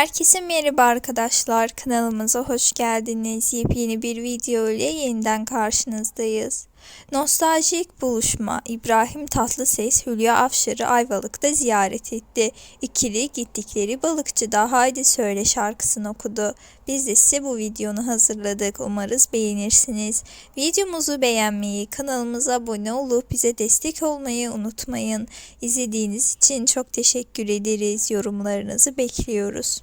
Herkese merhaba arkadaşlar. Kanalımıza hoş geldiniz. Yepyeni bir video ile yeniden karşınızdayız. Nostaljik buluşma İbrahim Tatlıses Hülya Avşar'ı Ayvalık'ta ziyaret etti. İkili gittikleri balıkçıda Haydi Söyle şarkısını okudu. Biz de size bu videonu hazırladık. Umarız beğenirsiniz. Videomuzu beğenmeyi, kanalımıza abone olup bize destek olmayı unutmayın. İzlediğiniz için çok teşekkür ederiz. Yorumlarınızı bekliyoruz.